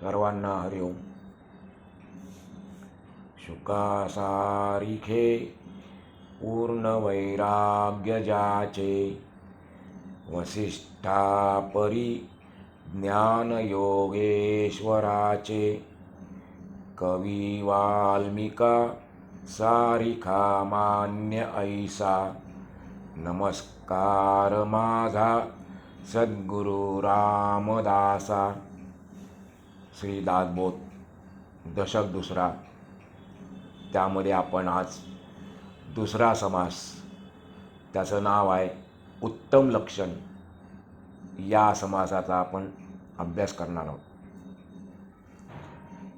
सर्वांना हरिओम शुकासारिखे पूर्ण वैराग्य वसिष्ठापरी ज्ञानयोगेश्वराचे कवी वाल्मिका सारिखा मान्य ऐसा नमस्कार माझा सद्गुरु रामदासा. श्री दासबोध दशक दुसरा. त्यामध्ये आपण आज दुसरा समास त्याचं नाव आहे उत्तम लक्षण. या समासाचा आपण अभ्यास करणार आहोत.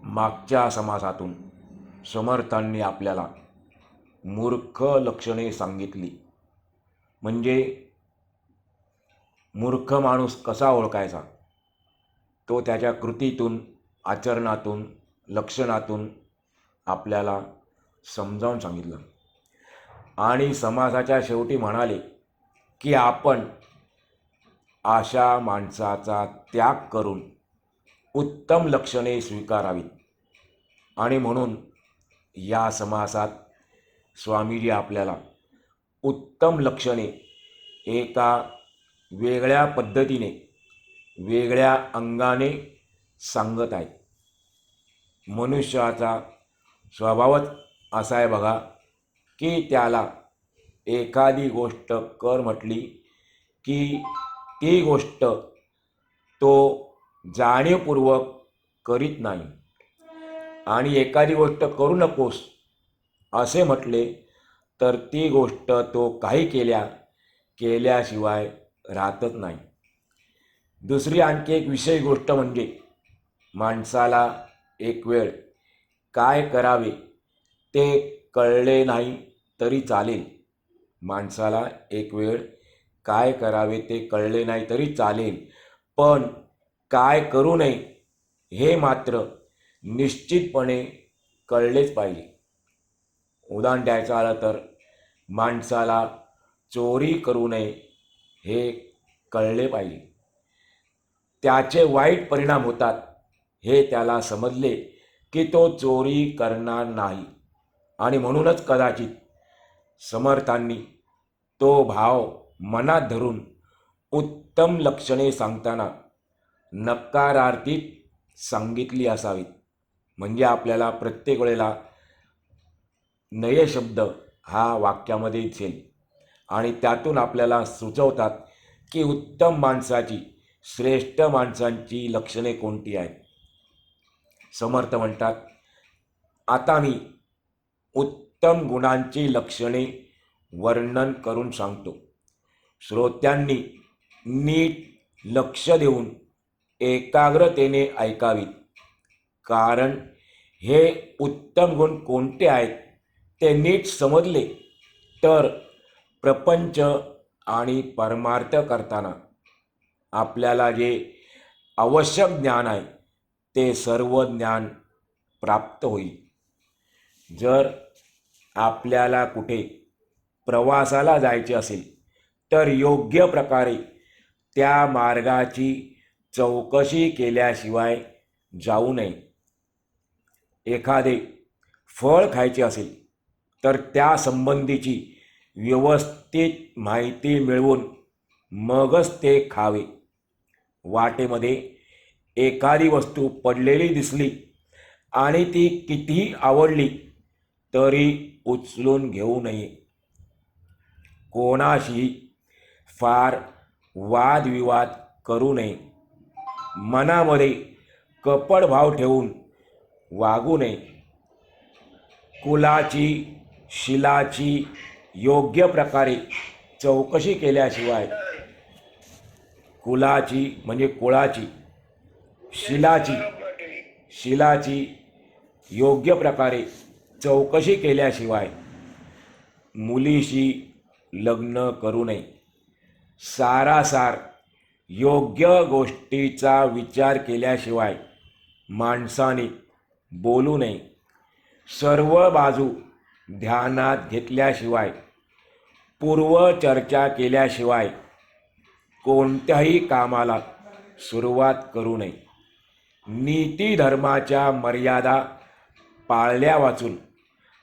मागच्या समासातून समर्थांनी आपल्याला मूर्ख लक्षणे सांगितली. म्हणजे मूर्ख माणूस कसा ओळखायचा? तो त्याच्या कृतीतून आचरणातून लक्षणातून आपल्याला समजावून सांगितलं. आणि समाजाच्या शेवटी म्हणाले की आपण अशा माणसाचा त्याग करून उत्तम लक्षणे स्वीकारावीत. आणि म्हणून या समासात स्वामीजी आपल्याला उत्तम लक्षणे एका वेगळ्या पद्धतीने वेगळ्या अंगाने सांगत आहेत मनुष्याचा स्वभावच असा आहे बघा की त्याला एखादी गोष्ट कर म्हटली की ती गोष्ट तो जाणीवपूर्वक करीत नाही. आणि एखादी गोष्ट करू नकोस असे म्हटले तर ती गोष्ट तो काही केल्या केल्याशिवाय राहतच नाही. दुसरी आणखी एक विशेष गोष्ट म्हणजे माणसाला एक वेळ काय करावे ते कळले नाही तरी चालेल. माणसाला एक वेळ काय करावे ते कळले नाही तरी चालेल. पण काय करू नये हे मात्र निश्चितपणे कळलेच पाहिजे. उदाहरण द्यायचं आलं तर माणसाला चोरी करू नये हे कळले पाहिजे. त्याचे वाईट परिणाम होतात. हे त्याला समजले की तो चोरी करणार नाही. आणि म्हणूनच कदाचित समर्थांनी तो भाव मनात धरून उत्तम लक्षणे सांगताना नकारार्थीत सांगितली असावीत. म्हणजे आपल्याला प्रत्येक वेळेला नये शब्द हा वाक्यामध्ये दिसेल आणि त्यातून आपल्याला सुचवतात की उत्तम माणसाची श्रेष्ठ माणसांची लक्षणे कोणती आहेत? समर्थ म्हणतात. आता मी उत्तम गुणांची लक्षणे वर्णन करून सांगतो. श्रोत्यांनी नीट लक्ष देऊन एकाग्रतेने ऐकावीत. कारण हे उत्तम गुण कोणते आहेत ते नीट समजले तर प्रपंच आणि परमार्थ करताना आपल्याला जे आवश्यक ज्ञान आहे ते सर्व ज्ञान प्राप्त होईल. जर आपल्याला कुठे प्रवासाला जायचे असेल तर योग्य प्रकारे त्या मार्गाची चौकशी केल्याशिवाय जाऊ नये. एखादे फळ खायचे असेल तर त्या संबंधीची व्यवस्थित माहिती मिळवून मगच ते खावे. वाटेमध्ये एखादी वस्तू पडलेली दिसली आणि ती कितीही आवडली तरी उचलून घेऊ नये. कोणाशी फार वादविवाद करू नये. मनामध्ये कपड भाव ठेवून वागू नये. कुलाची शिलाची योग्य प्रकारे चौकशी केल्याशिवाय कुलाची म्हणजे कुळाची शिलाची शिलाची योग्य प्रकारे चौकशी केल्याशिवाय मुलीशी लग्न करू नये. सारासार योग्य गोष्टीचा विचार केल्याशिवाय माणसाने बोलू नये. सर्व बाजू ध्यानात घेतल्याशिवाय पूर्वचर्चा केल्याशिवाय कोणत्याही कामाला सुरुवात करू नये. नीती धर्माच्या मर्यादा पाळल्या वाचून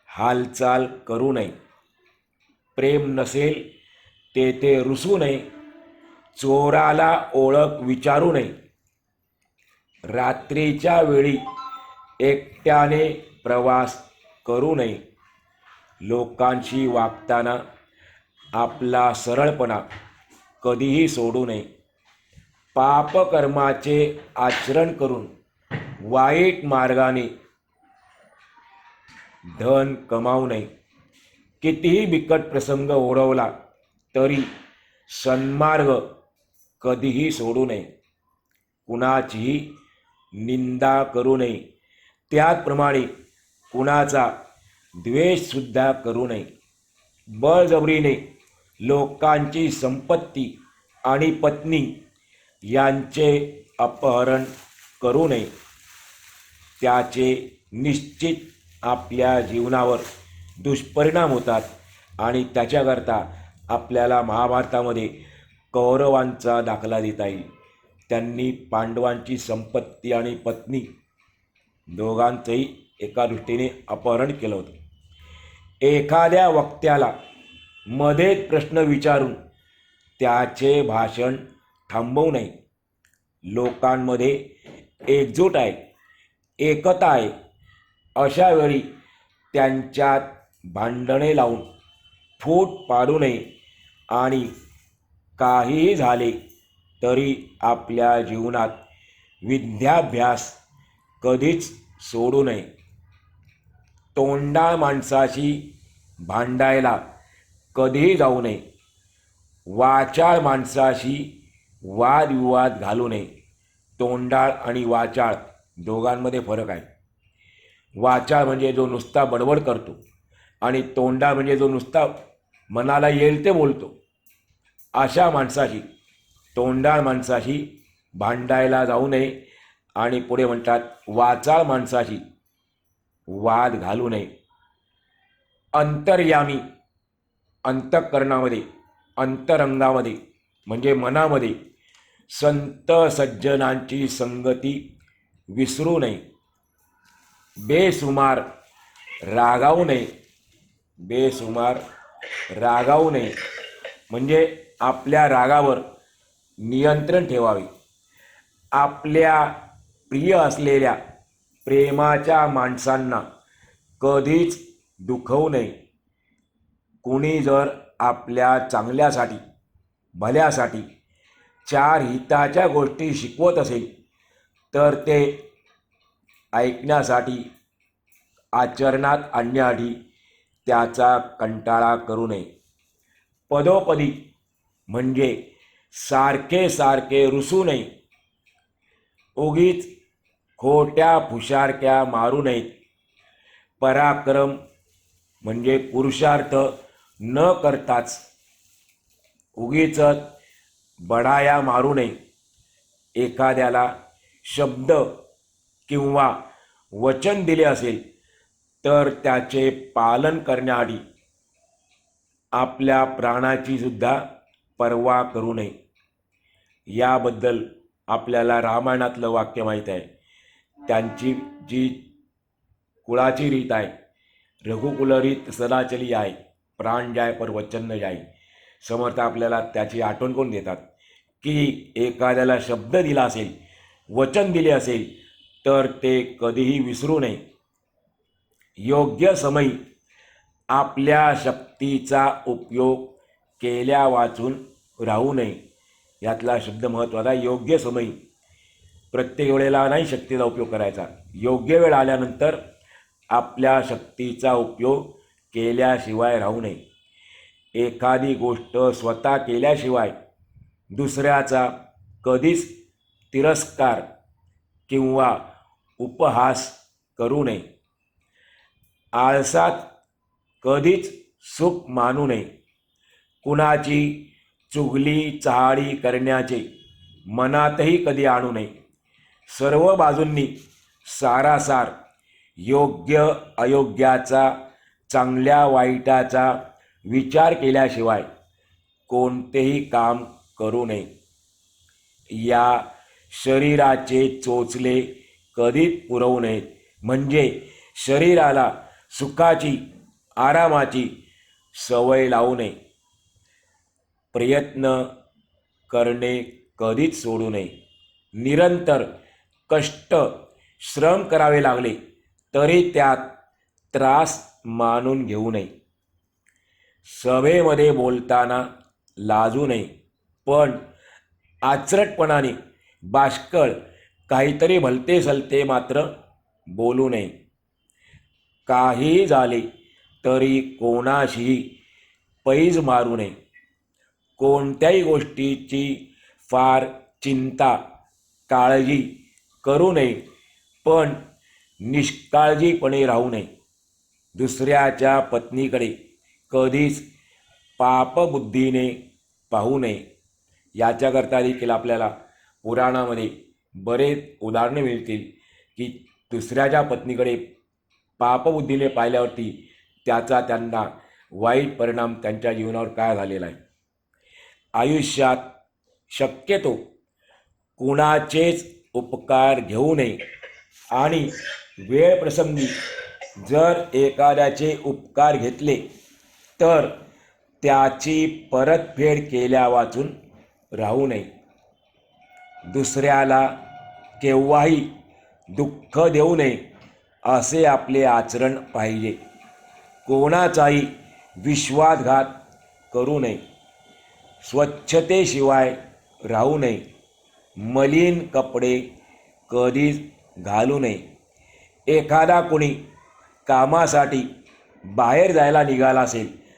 हालचाल करू नये. प्रेम नसेल तेथे रुसू नये. चोराला ओळख विचारू नये. रात्रीच्या वेळी एकट्याने प्रवास करू नये. लोकांशी वागताना आपला सरळपणा कधीही सोडू नये. पापकर्माचे आचरण करून वाईट मार्गाने धन कमावू नये. कितीही बिकट प्रसंग ओढवला तरी सन्मार्ग कधीही सोडू नये. कुणाचीही निंदा करू नये. त्याचप्रमाणे कुणाचा द्वेषसुद्धा करू नये. बळजबरीने लोकांची संपत्ती आणि पत्नी यांचे अपहरण करू नये. त्याचे निश्चित आपल्या जीवनावर दुष्परिणाम होतात आणि त्याच्याकरता आपल्याला महाभारतामध्ये कौरवांचा दाखला देता येईल. त्यांनी पांडवांची संपत्ती आणि पत्नी दोघांचंही एका दृष्टीने अपहरण केलं होतं. एखाद्या वक्त्याला मध्येच प्रश्न विचारून त्याचे भाषण थांबवू नये. लोकांमध्ये एकजूट आहे एकता आहे. अशा वेळी त्यांच्यात भांडणे लावून फूट पाडू नये आणि काहीही झाले तरी आपल्या जीवनात विद्याभ्यास कधीच सोडू नये. तोंडाळ माणसाशी भांडायला कधीही जाऊ नये. वाचाळ माणसाशी वादविवाद घालू नये. तोंडाळ आणि वाचाळ दोघांमध्ये फरक आहे. वाचाळ म्हणजे जो नुसता बडबड करतो आणि तोंडाळ म्हणजे जो नुसता मनाला येईल ते बोलतो. अशा माणसाशी तोंडाळ माणसाशी भांडायला जाऊ नये आणि पुढे म्हणतात वाचाळ माणसाशी वाद घालू नये. अंतर्यामी अंतःकरणामध्ये अंतरंगामध्ये म्हणजे मनामध्ये संत सज्जनांची संगती विसरू नये. बेसुमार रागावू नये. बेसुमार रागावू नये. म्हणजे आपल्या रागावर नियंत्रण ठेवावे. आपल्या प्रिय असलेल्या प्रेमाच्या माणसांना कधीच दुखवू नये. कोणी जर आपल्या चांगल्यासाठी भल्यासाठी चार हिताच्या गोष्टी शिकवत असेल तर ते ऐकण्यासाठी आचरणात आणण्याआधी त्याचा कंटाळा करू नये. पदोपदी म्हणजे सारखे सारखे रुसू नये. उगीच खोट्या फुशारक्या मारू नयेत. पराक्रम म्हणजे पुरुषार्थ न करताच उगीच बडाया मारू नये. एखाद्याला शब्द किंवा वचन दिले असेल तर त्याचे पालन करण्याआधी आपल्या प्राणाची सुद्धा पर्वा करू नये. याबद्दल आपल्याला रामायणातलं वाक्य माहीत आहे. त्यांची जी कुळाची रीत आहे रघुकुलरीत सदाचली आहे प्राण जाय पर वचन न जाय समर्थ आपल्याला त्याची आठवण करून देतात. की एखाद्याला शब्द दिला असेल वचन दिले असेल तर ते कधीही विसरू नये. योग्य समयी आपल्या शक्तीचा उपयोग केल्या वाचून राहू नये. यातला शब्द महत्त्वाचा योग्य समयी प्रत्येक वेळेला नाही शक्तीचा उपयोग करायचा. योग्य वेळ आल्यानंतर आपल्या शक्तीचा उपयोग केल्याशिवाय राहू नये. एखादी गोष्ट स्वतः केल्याशिवाय दुसऱ्याचा कधीच तिरस्कार किंवा उपहास करू नये. आळसात कधीच सुख मानू नये. कुणाची चुगली चहाळी करण्याचे मनातही कधी आणू नये. सर्व बाजूंनी सारासार योग्य अयोग्याचा चांगल्या वाईटाचा विचार केल्याशिवाय कोणतेही काम करू नये. या शरीराचे चोचले कधीच पुरवू नयेत. म्हणजे शरीराला सुखाची आरामाची सवय लावू नये. प्रयत्न करणे कधीच सोडू नये. निरंतर कष्ट श्रम करावे लागले तरी त्यात त्रास मानून घेऊ नये. सभेमध्ये बोलताना लाजू नये. पण आचरटपणाने बाष्कळ काहीतरी भलते सलते मात्र बोलू नये. काही झाले तरी कोणाशीही पैज मारू नये. कोणत्याही गोष्टीची फार चिंता काळजी करू नये पण निष्काळजीपणे राहू नये. दुसऱ्याच्या पत्नीकडे कधीच पापबुद्धीने पाहू नये. याच्याकरता देखील आपल्याला पुराणामध्ये बरेच उदाहरणे मिळतील की दुसऱ्याच्या पत्नीकडे पापबुद्धीने पाहिल्यावरती त्याचा त्यांना वाईट परिणाम त्यांच्या जीवनावर काय झालेला आहे? आयुष्यात शक्यतो कुणाचेच उपकार घेऊ नये आणि वेळ प्रसंगी जर एखाद्याचे उपकार घेतले तर त्याची परतफेड केल्या वाचून राहू नये. दुसऱ्याला केव्हाही दुःख देऊ नये असे आपले आचरण पाहिजे. कोणाचाही विश्वासघात करू नये. स्वच्छतेशिवाय राहू नये. मलिन कपडे कधीच घालू नये. एखादा कोणी कामासाठी बाहेर जायला निघाला असेल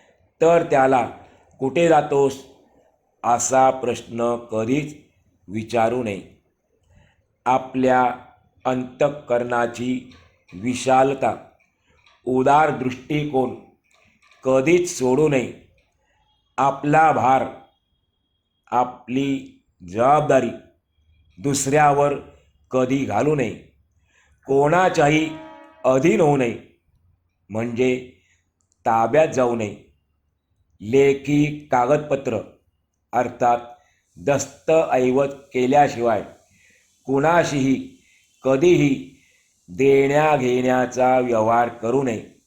तर त्याला कुठे जातोस? असा प्रश्न कधीच विचारू नये. आपल्या अंतःकरणाची विशालता उदार दृष्टिकोन कधीच सोडू नये. आपला भार आपली जबाबदारी दुसऱ्यावर कधी घालू नये. कोणाच्याही अधीन होऊ नये. म्हणजे ताब्यात जाऊ नये. लेखी कागदपत्र अर्थात दस्तऐवज केल्याशिवाय कुणाशीही कधीही देण्याघेण्याचा व्यवहार करू नये.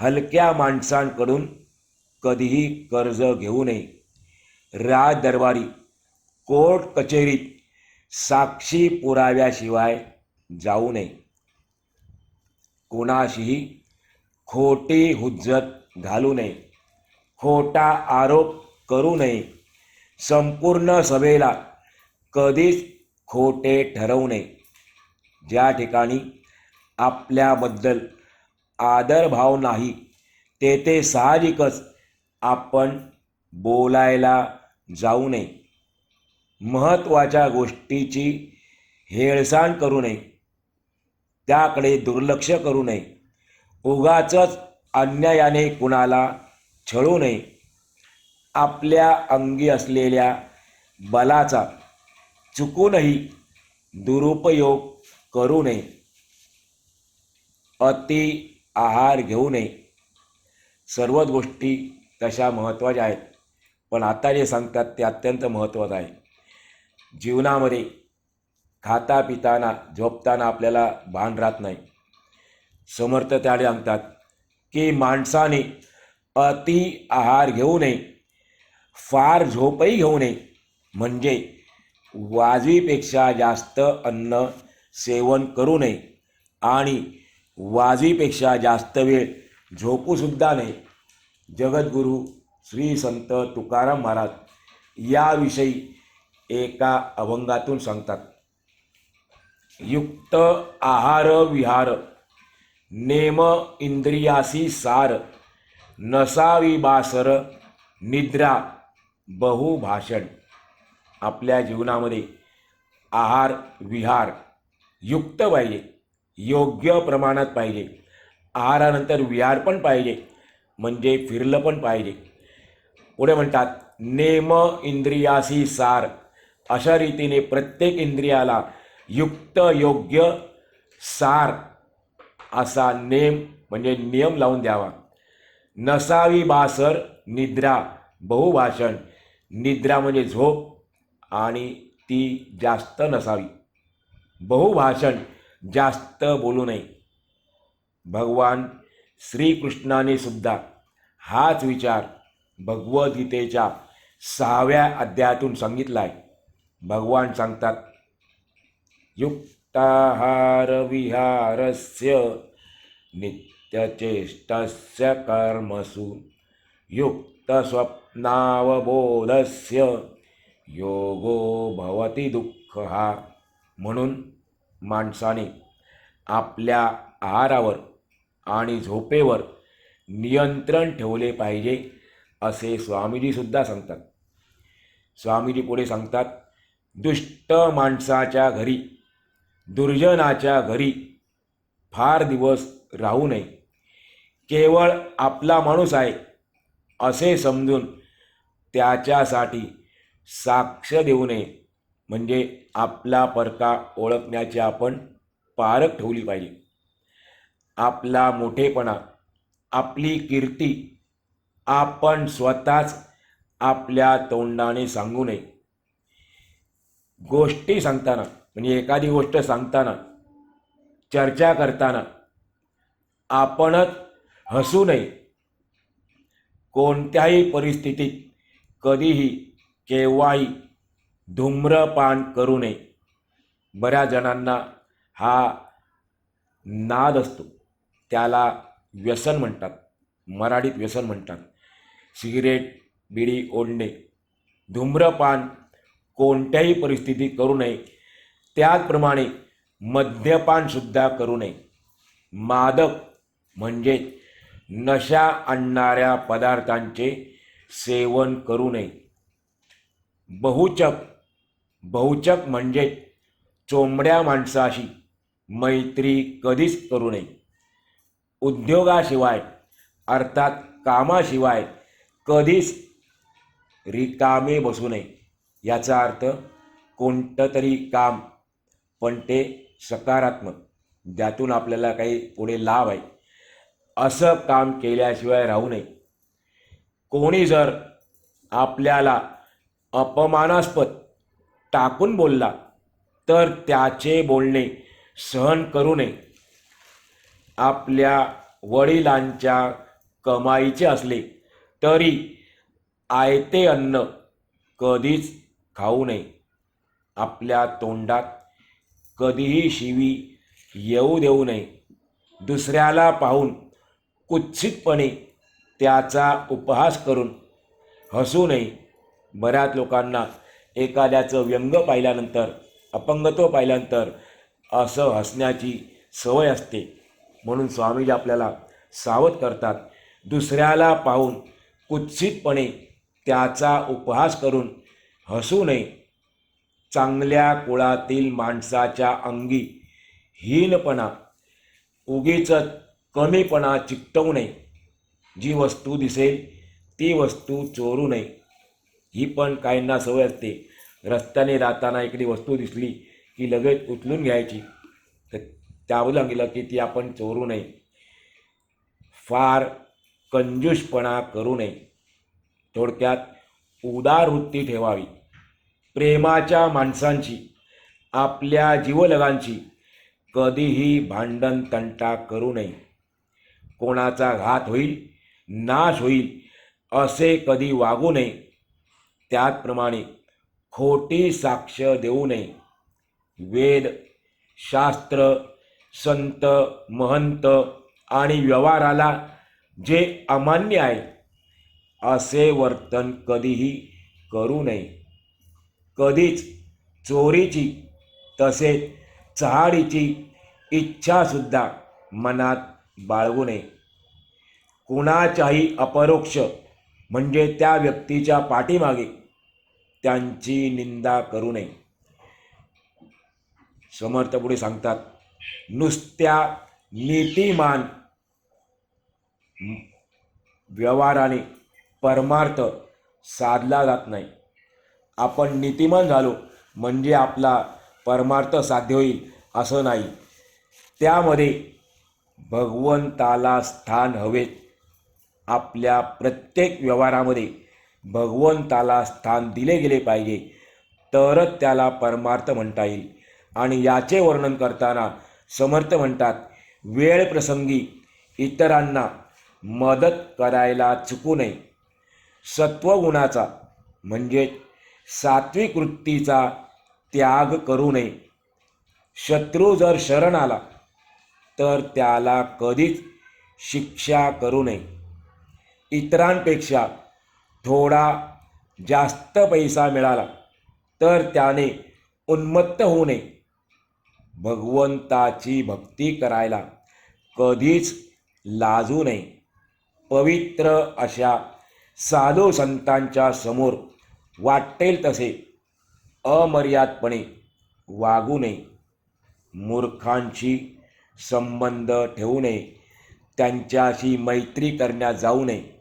हलक्या माणसांकडून कधीही कर्ज घेऊ नये. राजदरबारी कोर्ट कचेरीत साक्षी पुराव्याशिवाय जाऊ नये. कोणाशीही खोटी हुज्जत घालू नये. खोटा आरोप करू नये. संपूर्ण सभेला कधीच खोटे ठरवू नये. ज्या ठिकाणी आपल्याबद्दल आदरभाव नाही तेथे साहजिकच आपण बोलायला जाऊ नये. महत्त्वाच्या गोष्टीची हेळसाण करू नये. त्याकडे दुर्लक्ष करू नये. उगाचच अन्यायाने कुणाला छळू नये. आपल्या अंगी असलेल्या बलाचा चुकूनही दुरुपयोग करू नये. अति आहार घेऊ नये. सर्वच गोष्टी तशा महत्त्वाच्या आहेत पण आता जे सांगतात ते अत्यंत महत्त्वाचं आहे. जीवनामध्ये खाता पिताना झोपताना आपल्याला भान राहत नाही. समर्थ त्याने सांगतात की माणसाने अति आहार घेऊ नये. फार झोपही घेऊ नये. म्हणजे वाजवीपेक्षा जास्त अन्न सेवन करू नये आणि वाजवीपेक्षा जास्त वेळ झोपूसुद्धा नये. जगद्गुरू श्री संत तुकाराम महाराज याविषयी एका अभंगातून सांगतात. युक्त आहार विहार नेम इंद्रियासी सार नसावी बासर निद्रा बहुभाषण आपल्या जीवनामध्ये आहार विहार युक्त पाहिजे योग्य प्रमाणात पाहिजे आहारानंतर विहार पण पाहिजे म्हणजे फिरलं पण पाहिजे. पुढे म्हणतात नेम इंद्रियासी सार. अशा रीतीने प्रत्येक इंद्रियाला युक्त योग्य सार असा नेम म्हणजे नियम लावून द्यावा. नसावी बासर निद्रा बहुभाषण. निद्रा म्हणजे झोप आणि ती जास्त नसावी. बहुभाषण जास्त बोलू नये. भगवान श्रीकृष्णाने सुद्धा हाच विचार भगवद्गीतेच्या सहाव्या अध्यायातून सांगितला आहे भगवान सांगतात युक्ताहार विहारस्य नित्यचेष्टस्य कर्मसु नावबोधस्य योगो भवती दुःख. हा म्हणून माणसाने आपल्या आहारावर आणि झोपेवर नियंत्रण ठेवले पाहिजे असे स्वामीजीसुद्धा सांगतात. स्वामीजी पुढे सांगतात दुष्ट माणसाच्या घरी दुर्जनाच्या घरी फार दिवस राहू नये. केवळ आपला माणूस आहे असे समजून त्याच्यासाठी साक्ष देऊ नये. म्हणजे आपला परका ओळखण्याची आपण पारख ठेवली पाहिजे. आपला मोठेपणा आपली कीर्ती आपण स्वतःच आपल्या तोंडाने सांगू नये. गोष्टी सांगताना म्हणजे एखादी गोष्ट सांगताना चर्चा करताना आपणच हसू नये. कोणत्याही परिस्थितीत कधीही केव्हाही धूम्रपान करू नये. बऱ्याच जणांना हा नाद असतो. त्याला व्यसन म्हणतात. मराठीत व्यसन म्हणतात. सिगरेट बिडी ओढणे धूम्रपान कोणत्याही परिस्थितीत करू नये. त्याचप्रमाणे मद्यपानसुद्धा करू नये. मादक म्हणजे नशा आणणाऱ्या पदार्थांचे सेवन करू नये. बहुचक बहुचक म्हणजे चोंबड्या माणसाशी मैत्री कधीच करू नये. उद्योगाशिवाय अर्थात कामाशिवाय कधीच रिकामे बसू नये. याचा अर्थ कोणतं तरी काम पण ते सकारात्मक ज्यातून आपल्याला काही पुढे लाभ आहे. असं काम केल्याशिवाय राहू नये. कोणी जर आपल्याला अपमानास्पद टाकून बोलला तर त्याचे बोलणे सहन करू नये. आपल्या वडिलांच्या कमाईचे असले तरी आयते अन्न कधीच खाऊ नये. आपल्या तोंडात कधीही शिवी येऊ देऊ नये. दुसऱ्याला पाहून कुत्सितपणे त्याचा उपहास करून हसू नये बऱ्याच लोकांना एखाद्याचं व्यंग पाहिल्यानंतर अपंगत्व पाहिल्यानंतर असं हसण्याची सवय असते. म्हणून स्वामीजी आपल्याला सावध करतात. दुसऱ्याला पाहून कुत्सितपणे त्याचा उपहास करून हसू नये चांगल्या कुळातील माणसाच्या अंगी हीनपणा उगीच कमीपणा चिकटवू नये. जी वस्तू दिसेल ती वस्तू चोरू नये. ही पण काहींना सवय असते. रस्त्याने जाताना एखादी वस्तू दिसली की लगेच उचलून घ्यायची. तर त्यावर सांगितलं की ती आपण चोरू नये. फार कंजूषपणा करू नये. थोडक्यात उदार वृत्ती ठेवावी. प्रेमाच्या माणसांची आपल्या जीवलगांची कधीही भांडण तंटा करू नये. कोणाचा घात होईल नाश होईल असे कधी वागू नये. त्याचप्रमाणे खोटी साक्ष देऊ नये. वेद शास्त्र संत महंत आणि व्यवहाराला जे अमान्य आहे असे वर्तन कधीही करू नये. कधीच चोरीची तसेच चहाडीची इच्छासुद्धा मनात बाळगू नये. कुणाच्याही अपरोक्ष म्हणजे त्या व्यक्तीच्या पाठीमागे त्यांची निंदा करू नये. समर्थ पुढे सांगतात नुसत्या नीतिमान व्यवहाराने परमार्थ साधला जात नाही. आपण नीतिमान झालो म्हणजे आपला परमार्थ साध्य होईल असं नाही. त्यामध्ये भगवंताला स्थान हवेत. आपल्या प्रत्येक व्यवहारामध्ये भगवंताला स्थान दिले गेले पाहिजे. तरच त्याला परमार्थ म्हणता येईल. आणि याचे वर्णन करताना समर्थ म्हणतात वेळ प्रसंगी इतरांना मदत करायला चुकू नये. सत्वगुणाचा म्हणजे सात्विक वृत्तीचा त्याग करू नये. शत्रू जर शरण आला तर त्याला कधीच शिक्षा करू नये. इतरांपेक्षा थोडा जास्त पैसा मिळाला तर त्याने उन्मत्त होऊ नये. भगवंताची भक्ती करायला कधीच लाजू नये. पवित्र अशा साधू संतांच्या समोर वाटेल तसे अमर्यादपणे वागू नये. मूर्खांशी संबंध ठेवू नये. त्यांच्याशी मैत्री करण्यात जाऊ नये.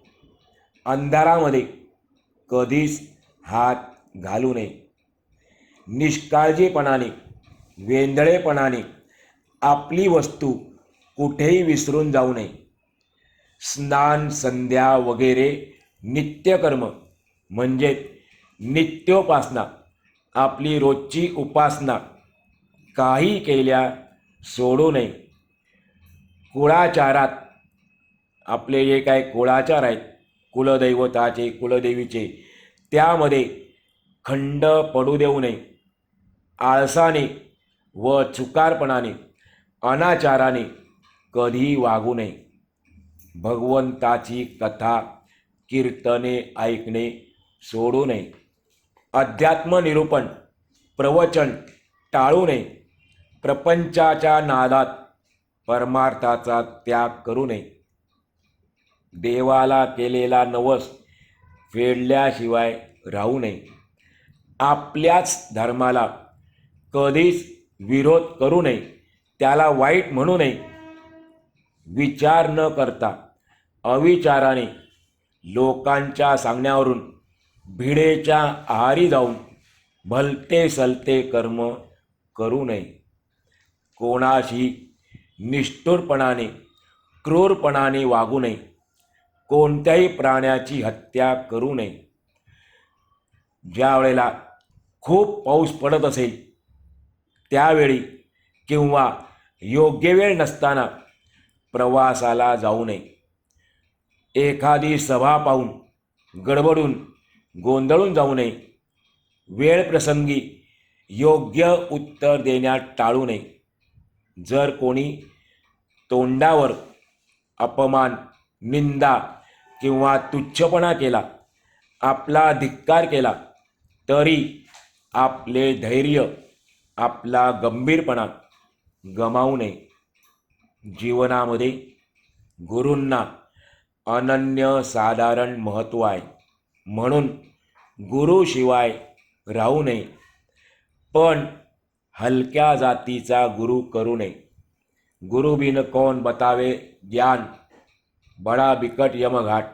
अंधारामध्ये कधीच हात घालू नये. निष्काळजीपणाने वेंदळेपणाने आपली वस्तू कुठेही विसरून जाऊ नये. स्नान संध्या वगैरे नित्यकर्म म्हणजे नित्योपासना आपली रोजची उपासना काही केल्या सोडू नये. कुळाचारात आपले जे काय कुळाचार आहेत कुलदैवताचे कुलदेवीचे. त्यामध्ये खंड पडू देऊ नये. आळसाने व चुकारपणाने अनाचाराने कधी वागू नये. भगवंताची कथा कीर्तने ऐकणे सोडू नये. अध्यात्म निरूपण प्रवचन टाळू नये. प्रपंचाच्या नादात परमार्थाचा त्याग करू नये. देवाला केलेला नवस फेडल्याशिवाय राहू नये. आपल्याच धर्माला कधीच विरोध करू नये. त्याला वाईट म्हणू नये. विचार न करता अविचाराने लोकांच्या सांगण्यावरून भिडेच्या आहारी जाऊन भलते सलते कर्म करू नये. कोणाशी निष्ठुरपणाने क्रूरपणाने वागू नये. कोणत्याही प्राण्याची हत्या करू नये. ज्या वेळेला खूप पाऊस पडत असेल त्यावेळी किंवा योग्य वेळ नसताना प्रवासाला जाऊ नये. एखादी सभा पाहून गडबडून गोंधळून जाऊ नये. वेळ प्रसंगी योग्य उत्तर देण्यात टाळू नये. जर कोणी तोंडावर अपमान निंदा किंवा तुच्छपणा केला आपला धिक्कार केला तरी आपले धैर्य आपला गंभीरपणा गमावू नये. जीवनामध्ये गुरूंना अनन्यसाधारण महत्त्व आहे. म्हणून गुरुशिवाय राहू नये पण हलक्या जातीचा गुरु करू नये. गुरुबिन कोण बतावे ज्ञान? बडा बिकट यमघाट.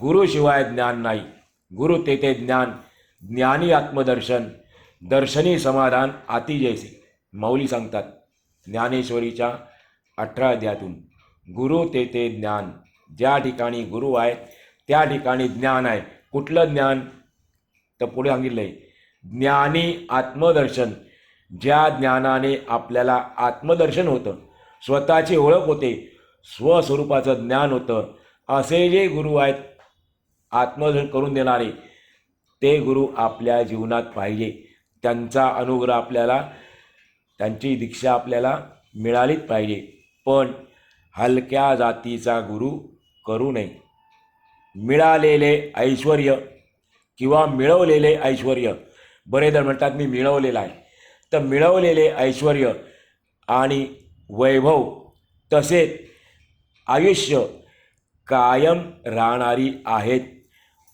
गुरुशिवाय ज्ञान नाही. गुरु तेथे ज्ञान ज्ञानी आत्मदर्शन दर्शनी समाधान आती मौली माऊली सांगतात ज्ञानेश्वरीच्या अठरा अध्यातून गुरु तेथे ज्ञान. ज्या ठिकाणी गुरु आहे त्या ठिकाणी ज्ञान आहे. कुठलं ज्ञान? तर पुढे सांगितलं आहे ज्ञानी आत्मदर्शन. ज्या ज्ञानाने आपल्याला आत्मदर्शन होतं स्वतःची ओळख होते स्वस्वरूपाचं ज्ञान होतं. असे जे गुरु आहेत आत्मधन करून देणारे ते गुरु आपल्या जीवनात पाहिजे त्यांचा अनुग्रह आपल्याला त्यांची दीक्षा आपल्याला मिळालीच पाहिजे. पण हलक्या जातीचा गुरु करू नये. मिळालेले ऐश्वर किंवा मिळवलेले ऐश्वर बरेचजण म्हणतात मी मिळवलेलं आहे. तर मिळवलेले ऐश्वर आणि वैभव तसेच आयुष्य कायम राहणारी आहेत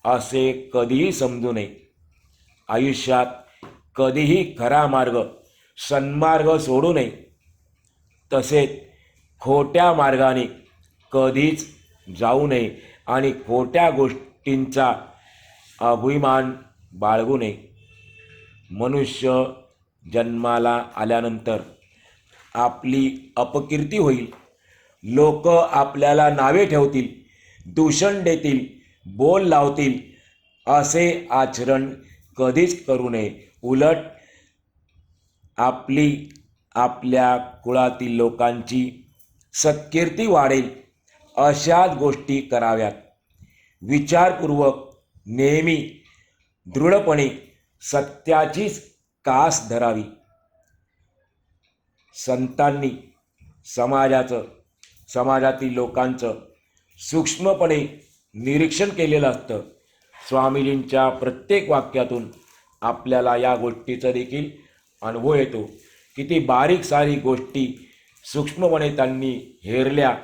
असे कधीही समजू नये. आयुष्यात कधीही खरा मार्ग सन्मार्ग सोडू नये. तसेच खोट्या मार्गाने कधीच जाऊ नये आणि खोट्या गोष्टींचा अभिमान बाळगू नये. मनुष्य जन्माला आल्यानंतर आपली अपकीर्ती होईल. लोक आपल्याला नावे ठेवतील दूषण देतील बोल लावतील असे आचरण कधीच करू नये. उलट आपली आपल्या कुळातील लोकांची सत्कीर्ती वाढेल अशाच गोष्टी कराव्यात. विचारपूर्वक नेहमी दृढपणे सत्याचीच कास धरावी. संतांनी समाजाचं समाजातील लोकांचं सूक्ष्मपणे निरीक्षण केलेलं असतं. स्वामीजींच्या प्रत्येक वाक्यातून आपल्याला या गोष्टीचा देखील अनुभव येतो किती बारीक सारी गोष्टी सूक्ष्मपणे त्यांनी हेरल्या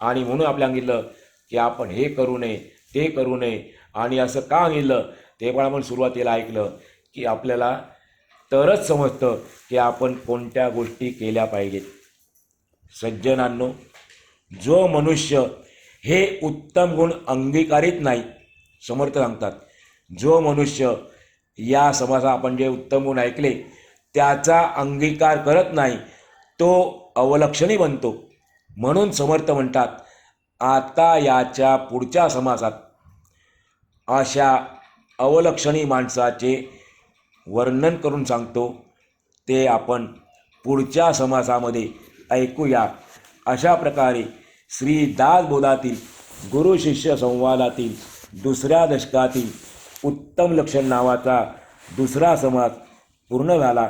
आणि म्हणून आपल्या सांगितलं की आपण हे करू नये ते करू नये. आणि असं का गेलं ते पण आपण सुरुवातीला ऐकलं की आपल्याला तरच समजतं की आपण कोणत्या गोष्टी केल्या पाहिजेत. सज्जनांनो जो मनुष्य हे उत्तम गुण अंगीकारित नाही समर्थ सांगतात. जो मनुष्य या समाजा आपण जे उत्तम गुण ऐकले त्याचा अंगीकार करत नाही तो अवलक्षणी बनतो. म्हणून समर्थ म्हणतात आता याच्या पुढच्या समासात अशा अवलक्षणी माणसाचे वर्णन करून सांगतो ते आपण पुढच्या समाजामध्ये ऐकूया. अशा प्रकारे श्री दासबोधातील गुरु शिष्य संवादातील दुसऱ्या दशकातील उत्तम लक्षण नावाचा दुसरा समाज पूर्ण झाला.